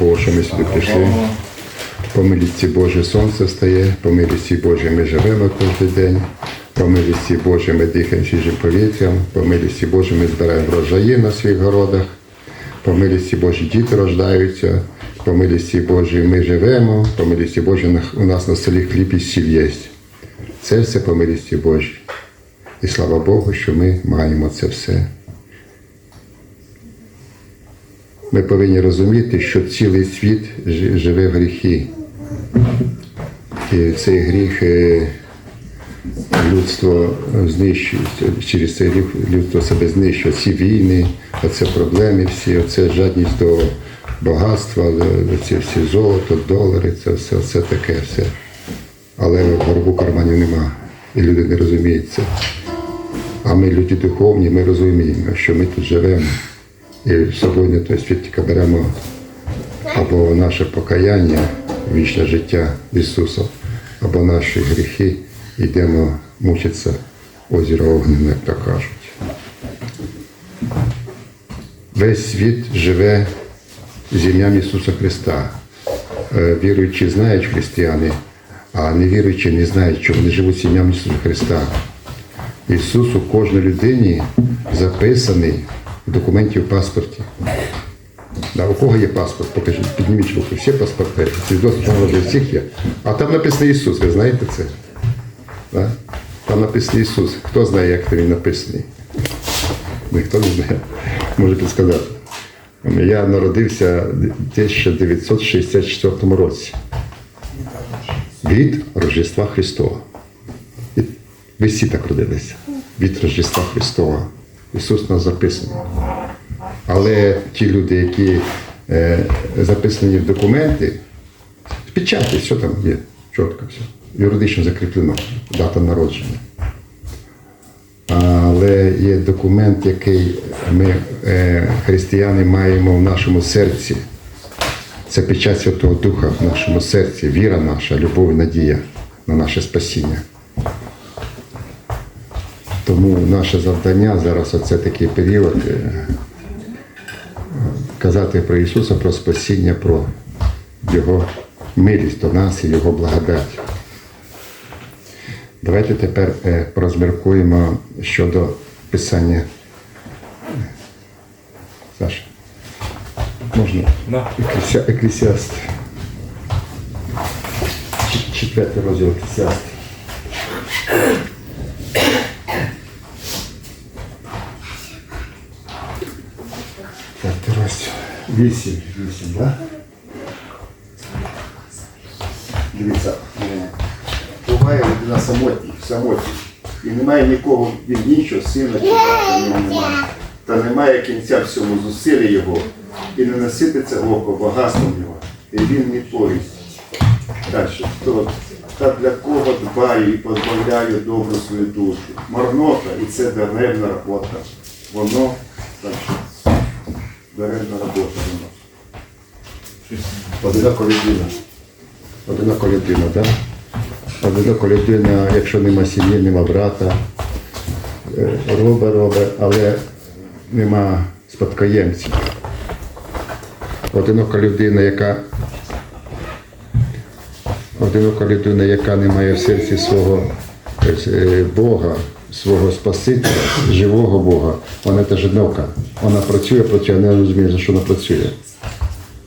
Богу, що ми сюди прийшли. По милісті Божій сонце встає, по милісті Божій ми живемо кожен день, по милісті Божій ми дихаємо свіжим повітрям, по милісті Божій ми збираємо врожаї на своїх городах, по милісті Божій діти рождаються, по милісті Божій ми живемо, по милісті Божій у нас на селі хліб і сіль є. Це все по милісті Божій. І слава Богу, що ми маємо це все. Ми повинні розуміти, що цілий світ живе в гріхі. І цей гріх е, людство знищує, через цей гріх людство себе знищує. Ці війни, оце проблеми всі, оце жадність до багатства, оці всі золото, долари, це все, все таке все. Але горбу карманів нема. І люди не розуміють це. А ми люди духовні, ми розуміємо, що ми тут живемо. І сьогодні світ тільки беремо або наше покаяння, вічне життя Ісуса, або наші гріхи, йдемо мучитися озеро огненне, як то кажуть. Весь світ живе з ім'ям Ісуса Христа. Е, Віруючі знають християни, а невіруючі не знають, що вони живуть з ім'ям Ісуса Христа. Ісус у кожній людині записаний в документі в паспорті. Да, у кого є паспорт? Покажіть, підніміть руку. Всі паспорти. Свідоцтво народження всіх є. А там написано Ісус, ви знаєте це? Да? Там написано Ісус. Хто знає, як він написаний? Ніхто не знає. Може підсказати. Я народився в 1964 році. Від Рождества Христова. Ви всі так родилися. Від Рождества Христова. Ісус нас записаний. Але ті люди, які е, записані в документи, в печаті, що там є, чітко все. Юридично закріплено, дата народження. Але є документ, який ми, е, християни, маємо в нашому серці. Це печать Святого Духа в нашому серці, віра наша, любов надія на наше спасіння. Тому наше завдання зараз, оце такий період, е, казати про Ісуса, про спасіння, про Його милість до нас і Його благодать. Давайте тепер е, порозміркуємо щодо писання. Саша, можна? Еклесіаст. Четвертий розділ Еклесіаст. 8, 8, да? Дивіться, буває людина самотній, самотній. І немає нікого від нічого, сина чи брата немає. Та немає кінця всьому зусилля його. І не насититься око, багатством його. І він не повість. Далі. Хто? Та для кого дбаю і позбавляю добру свою душу. Марнота, і це даревна робота. Воно так. що. Даремна робота воно. Одинако людина. Одинако людина, так? Одинако людина, якщо нема сім'ї, нема брата, е, робить, робить, але нема спадкоємців. Одинока людина, яка одинока людина, яка не має в серці свого е, Бога, свого Спасителя, живого Бога, вона теж одинока. Вона працює, працює, не розуміє, за що вона працює.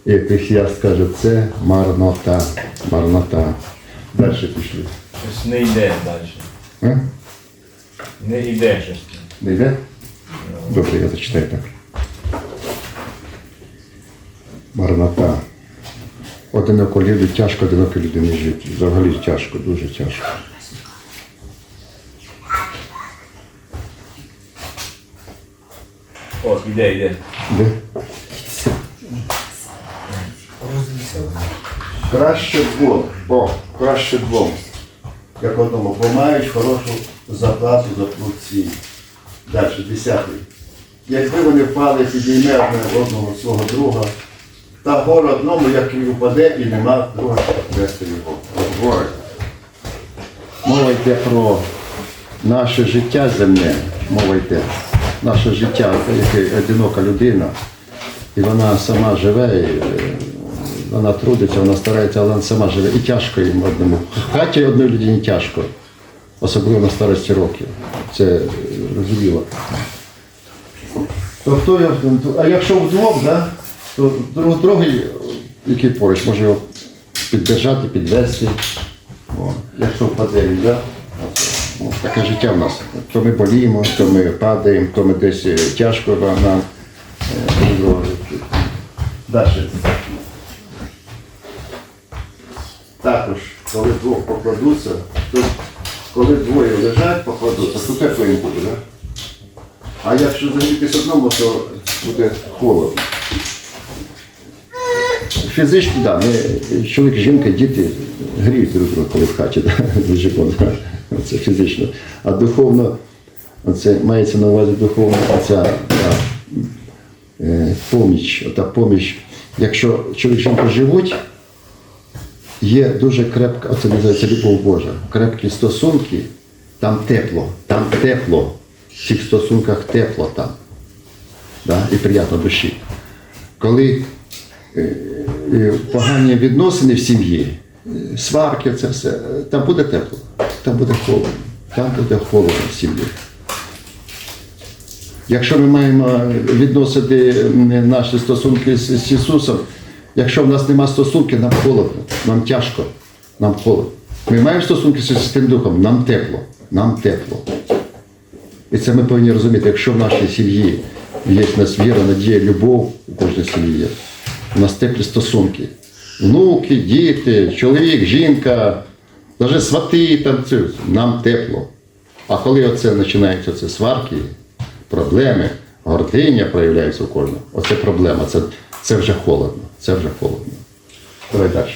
І Ехлесіаст каже, це марнота, марнота. Далі пішли. Щось не йде далі. А? Не йде щось. Не йде? Добре, я зачитаю так. Марнота. Одиноко люди, тяжко одиноко людині жити. Взагалі тяжко, дуже тяжко. О, йде, йде. Де? Краще двом. О, краще двом. Як одному, бо мають хорошу заплату за творці. Далі, десятий. Якби вони впали, підійме одне одного свого друга, та горе одному, як він упаде, і нема друга, щоб вести його. Горе. Мова йде про наше життя земне, мова йде. Наше життя, яке одинока людина, і вона сама живе, і, е, вона трудиться, вона старається, але вона сама живе. І тяжко їм одному. Хаті одній людині тяжко, особливо на старості років. Це е, розуміло. То хто я, а якщо вдвох, да, то друг, другий, який поруч, може його піддержати, підвести. Якщо впаде він, да? Таке життя в нас. То ми боліємо, то ми падаємо, то ми десь е, тяжко нам. е, Далі. Також, коли двох покладуться, то коли двоє лежать, покладуться, то тепло їм буде, да? А якщо загрітись одному, то буде холодно. Фізично, так, да, чоловік, жінка, діти гріють друг друга, коли в хаті, дуже да, це фізично. А духовно, це мається на увазі духовно, ця е, поміч, та поміч. Якщо чоловік жінка живуть, є дуже крепка, оце називається любов Божа, крепкі стосунки, там тепло, там тепло, в цих стосунках тепло там. Да? І приємно душі. Коли е, е, погані відносини в сім'ї, е, сварки, це все, там буде тепло, там буде холодно, там буде холодно в сім'ї. Якщо ми маємо відносити наші стосунки з, Ісусом, якщо в нас немає стосунків, нам холодно, нам тяжко, нам холодно. Ми маємо стосунки з Святим Духом, нам тепло, нам тепло. І це ми повинні розуміти, якщо в нашій сім'ї є в нас віра, надія, любов, у кожній сім'ї є, у нас теплі стосунки. Внуки, діти, чоловік, жінка, навіть свати танцюють, нам тепло. А коли оце починаються це сварки, проблеми, гординя проявляється у кожного, оце проблема, це, це вже холодно, це вже холодно. Давай далі.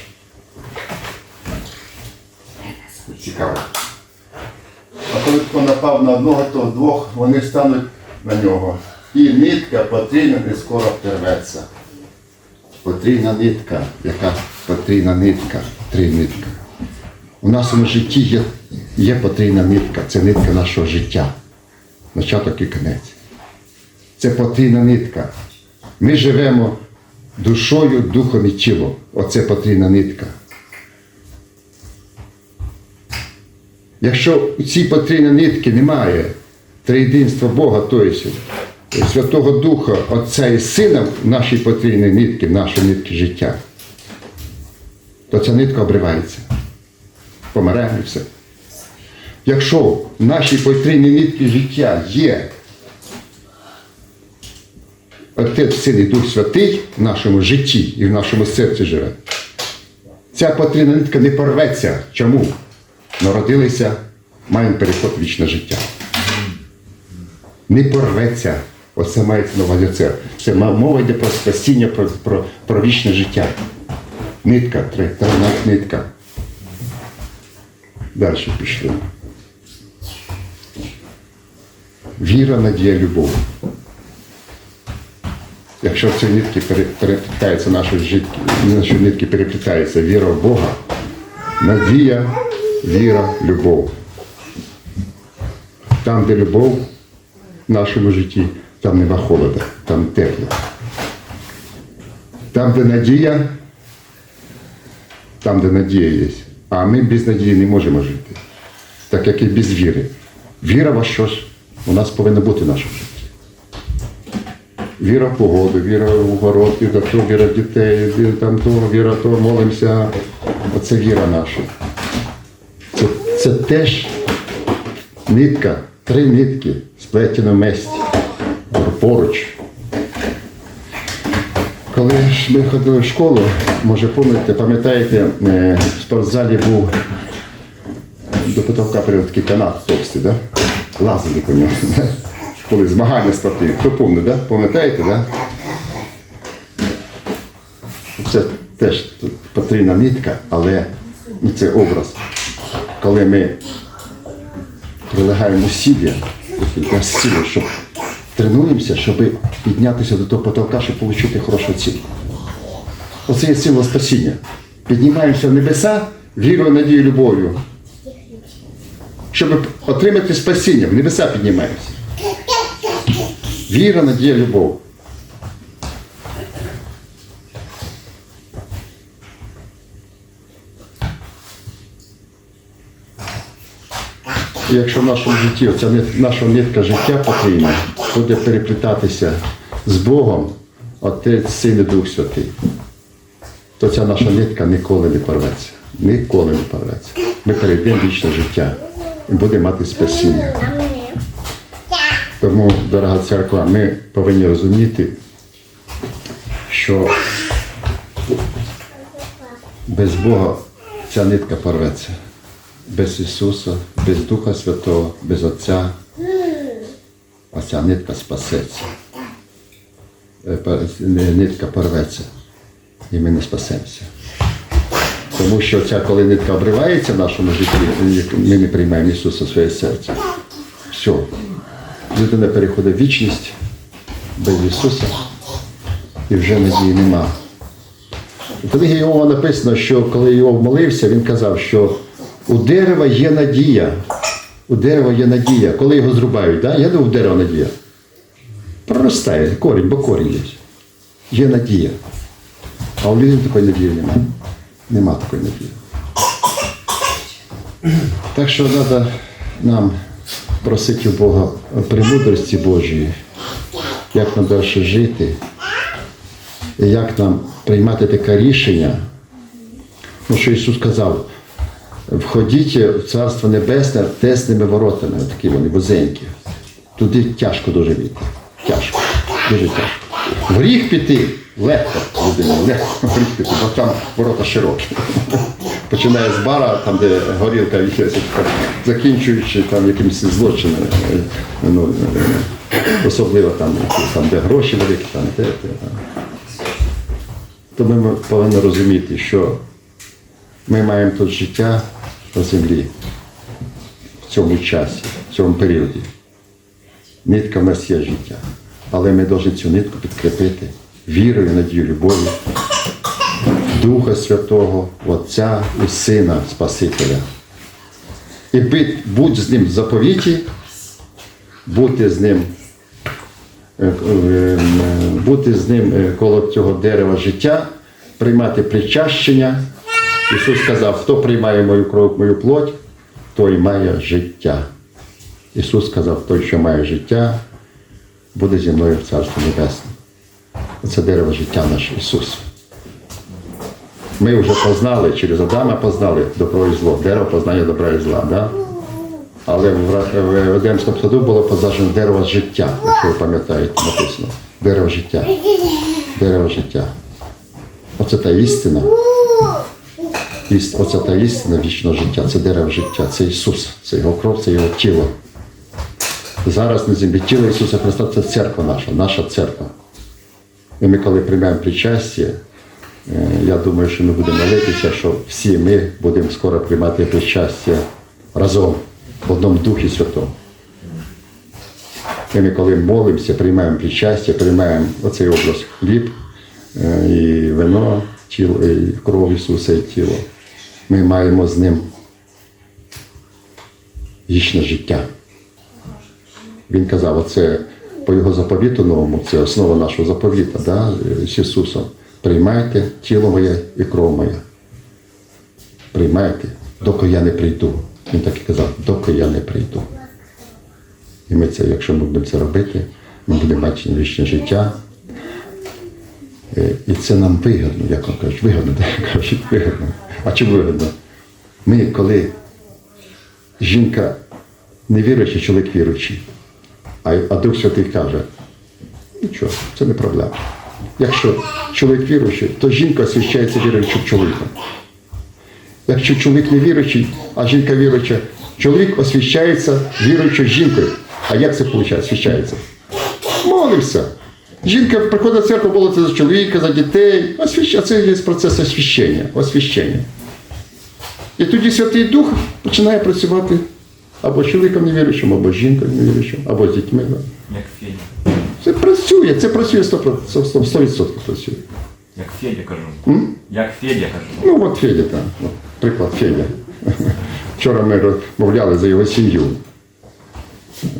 Цікаво. А коли хто напав на одного, то двох вони стануть на нього. І нитка потрійна не скоро втерветься. Потрійна нитка, яка потрійна нитка, три нитка. У нашому житті є, є потрійна нитка, це нитка нашого життя. Початок і кінець. Це потрійна нитка. Ми живемо душою, духом і тілом. Оце потрійна нитка. Якщо у цій потрійній нитки немає триєдинства Бога, тобто Святого Духа, Отця і Сина в нашій потрійній нитці, в нашій нитці життя, то ця нитка обривається. Помираємо і все. Якщо в нашій потрійній нитці життя є Отець, Син і Дух Святий в нашому житті і в нашому серці живе, ця потрійна нитка не порветься. Чому? Народилися, маємо переход вічне життя. Не порветься. Оце мається на увазі це. Це мова йде про спасіння, про, про, про вічне життя. Нитка, три- тринадцята нитка. Далі пішли. Віра, надія, любов. Якщо в цій нитки пере- переплітається наше життя, наші нитки переплітається віра в Бога, надія, віра, любов. Там, де любов в нашому житті, там нема холода, там тепло. Там, де надія, там, де надія є. А ми без надії не можемо жити. Так як і без віри. Віра во щось у нас повинна бути в нашому житті. Віра в погоду, віра в город, віра в дітей, віра там то, віра то, молимося. Оце віра наша. Це, це теж нитка, три нитки сплетені в месті, поруч. Коли ж ми ходили в школу, може пам'ятаєте, пам'ятаєте, е, в спортзалі був до потолка такий канат товстий, да? лазили по ньому. да? Коли змагання спортивні. Хто пам'ятає, да? пам'ятаєте, да? Це теж потрібна нитка, але це образ. Коли ми прилягаємо сили, щоб тренуємося, щоб піднятися до того потолка, щоб отримати хорошу оцінку. Оце є сила спасіння. Піднімаємося в небеса вірою, надією, любов'ю. Щоб отримати спасіння, в небеса піднімаємося. Віра, надія, любов. Якщо в нашому житті оця нашого нитка життя потрібна, буде переплітатися з Богом, Отець, Син і Дух Святий, то ця наша нитка ніколи не порветься. Ніколи не порветься. Ми перейдемо вічне життя і будемо мати спасіння. Тому, дорога церква, ми повинні розуміти, що без Бога ця нитка порветься. Без Ісуса, без Духа Святого, без Отця, а ця нитка спасеться. Е, Нитка порветься, і ми не спасемося. Тому що ця, коли нитка обривається в нашому житті, ми не приймаємо Ісуса в своє серце. Все. Людина переходить в вічність без Ісуса і вже надії нема. У книгі Йова написано, що коли Йов молився, він казав, що у дерева є надія. У дерева є надія. Коли його зрубають, да? я думаю, у дерева надія. Проростає корінь, бо корінь є. Є надія. А у людини такої надії немає. Нема такої надії. Так що треба нам просити у Бога премудрості Божої, як нам далі жити, і як нам приймати таке рішення. Ну, що Ісус сказав, входіть в Царство Небесне тесними воротами, такі вони вузенькі. Туди тяжко дуже війти. Тяжко, дуже тяжко. В гріх піти легко людині, легко в гріх піти, бо там ворота широкі. Починає з бара, там, де горілка віхається, закінчуючи там якимось злочинами. Ну, особливо там, там, де гроші великі, там, де, де, там. Тому ми повинні розуміти, що ми маємо тут життя на землі в цьому часі, в цьому періоді. Нитка в нас є життя. Але ми повинні цю нитку підкріпити вірою, надією, любов'ю Духа Святого, Отця і Сина Спасителя. І будь з ним в заповіті, бути з ним, е, е, бути з ним е, коло цього дерева життя, приймати причащення. Ісус сказав, хто приймає мою кров, мою плоть, той має життя. Ісус сказав, той, що має життя, буде зі мною в Царстві Небесному. Це дерево життя наше Ісус. Ми вже познали, через Адама познали добро і зло, дерево познання добра і зла. Да? Але в Едемському саду було позначено дерево життя, якщо ви пам'ятаєте, написано. Дерево життя. Дерево життя. Оце та істина. Оце та істина вічного життя, це дерево життя, це Ісус, це Його кров, це Його тіло. Зараз на землі тіло Ісуса Христа це церква наша, наша церква. І ми, коли приймаємо причастя, е, я думаю, що ми будемо молитися, що всі ми будемо скоро приймати причастя разом в одному Духі Святому. І ми, коли молимося, приймаємо причастя, приймаємо оцей образ хліб е, і вино, тіло, і кров Ісуса і тіло. Ми маємо з ним вічне життя. Він казав, оце по його заповіту новому, це основа нашого заповіта да, з Ісусом. Приймайте тіло моє і кров моя. Приймайте, доки я не прийду. Він так і казав, доки я не прийду. І ми це, якщо ми будемо це робити, ми будемо мати вічне життя. Е, І це нам вигідно, як вам кажуть, вигідно, так кажуть, вигідно. А чому вигідно? Ми, коли жінка не віруючий, чоловік віруючий, а, а Дух Святий каже, нічого, це не проблема. Якщо чоловік віруючий, то жінка освящається віруючим чоловіком. Якщо чоловік не віруючий, а жінка віруюча, чоловік освящається віруючою жінкою. А як це виходить? Освящається? Молимося. Жінка приходить в церкву, молиться за чоловіка, за дітей. Освящ... Це є процес освящення. освящення. І тоді Святий Дух починає працювати або з чоловіком невіруючим, або з жінкою невіруючим, або з дітьми. Як Федя. Це працює, це працює 100%, 100% працює. Як Федя кажу. Як Федя кажу. Ну, от Федя там, от, приклад Федя. Вчора ми розмовляли за його сім'ю.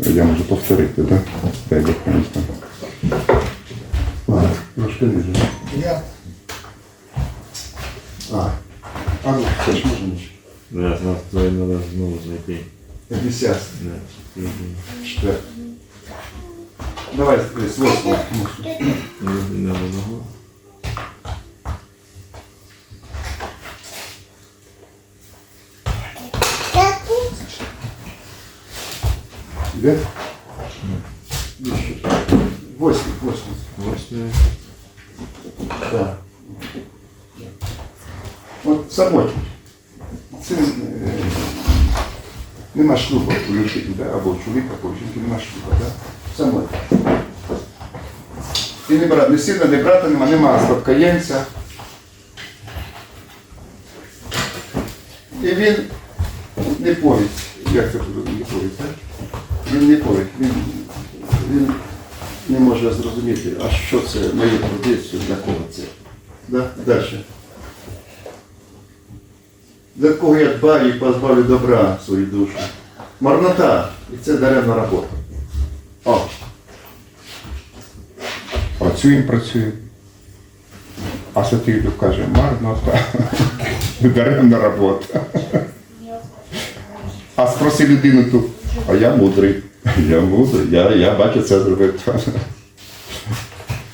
Я можу повторити, так? Дай Бог комусь там. А, трошки. Я. А, а ну, це ж може ніж. Зараз нас твоє треба знову знайти. 50. Четвертый. Давай с восьмого. Да? Восемь, восемь. Восьмое. Да. От самотні. Це е, нема шлюбу у людини, або у жінки нема шлюбу. Да? Самотні. І не брат, не сина, не брата нема, нема спадкоємця. І він не повідь. Як це не повідь, так? Він не повідь. Він, він не може зрозуміти, а що це мої традиції, для кого це. Да? Далі. Для кого я дбаю і позбавлю добра свою душу. Марнота. І це даремна робота. О. Працюємо, працюємо. А Дух каже, марнота. Даремна робота. А спроси людину тут, а я мудрий. Я мудрий, я, я бачу це зробив.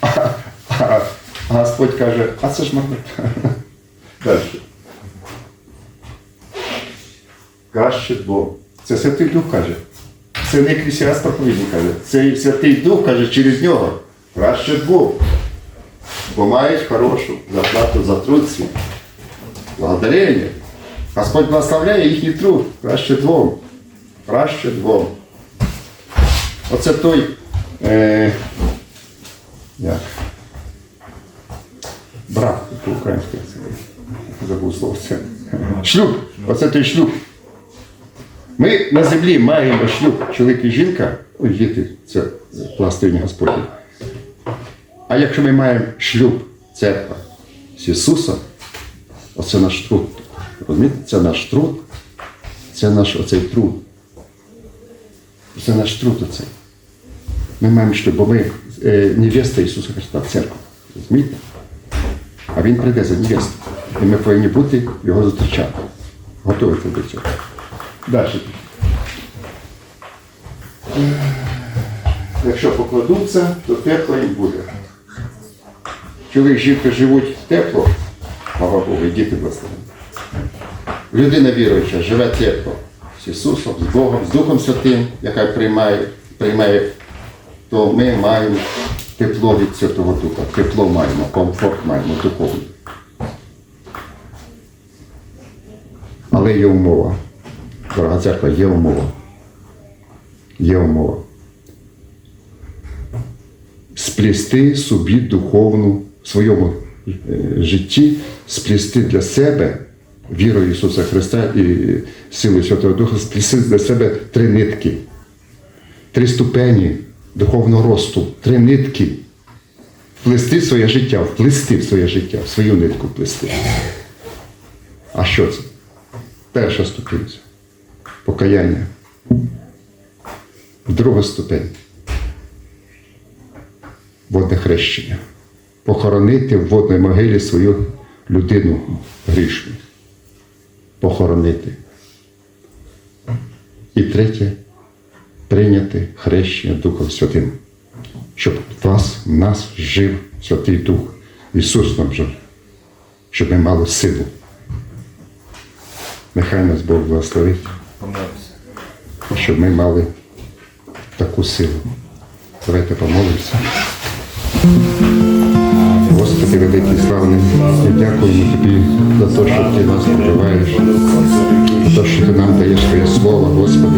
А, а Господь каже, а це ж марнота. Далі. Краще Бог. Це Святий Дух каже. Це не Еклесіаст проповідник каже. Це Святий Дух каже через нього. Краще Бог. Бо мають хорошу зарплату за труд свій. Благодарення. Господь благословляє їхній труд. Краще двом. Краще двом. Оце той. Е, як? Брат по-українськи. Забув слово це. Шлюб. Оце той шлюб. Ми на землі маємо шлюб чоловік і жінка, ой, діти, це пластині Господні. А якщо ми маємо шлюб, церква з Ісусом, оце наш труд. Розумієте? Це наш труд, це наш оцей труд. Це наш труд оцей. Ми маємо шлюб, бо ми е, невеста Ісуса Христа в церкві. Розумієте? А Він прийде за невесту. І ми повинні бути його зустрічати. Готові до цього. Далі. Якщо покладуться, то тепло їм буде. Чоловік жінка живуть тепло, слава Богу, і діти благословені. Людина віруюча живе тепло з Ісусом, з Богом, з Духом Святим, яка приймає, приймає, то ми маємо тепло від Святого Духа, тепло маємо, комфорт маємо духовний. Але є умова. Дорога церква, є умова. Є умова. Сплісти собі духовну в своєму е, житті, сплісти для себе вірою Ісуса Христа і силою Святого Духа, сплісти для себе три нитки, три ступені духовного росту, три нитки. Вплести в своє життя, вплести в своє життя, в свою нитку вплести. А що це? Перша ступінь покаяння. Друга ступень водне хрещення. Похоронити в водній могилі свою людину грішну. Похоронити. І третє прийняти хрещення Духом Святим. Щоб в вас, в нас жив Святий Дух. Ісус нам жив, щоб ми мали силу. Нехай нас Бог благословить Помолимся. щоб ми мали таку силу. Давайте помолимося. Господи, великий славний, ми дякуємо Тобі за те, що Ти нас побиваєш, за те, що Ти нам даєш своє слово, Господи.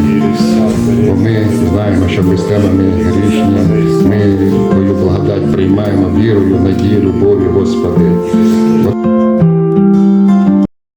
Бо ми знаємо, що ми з тебе ми грішні, ми Твою благодать приймаємо вірою, надією, любов'ю, Господи. Бо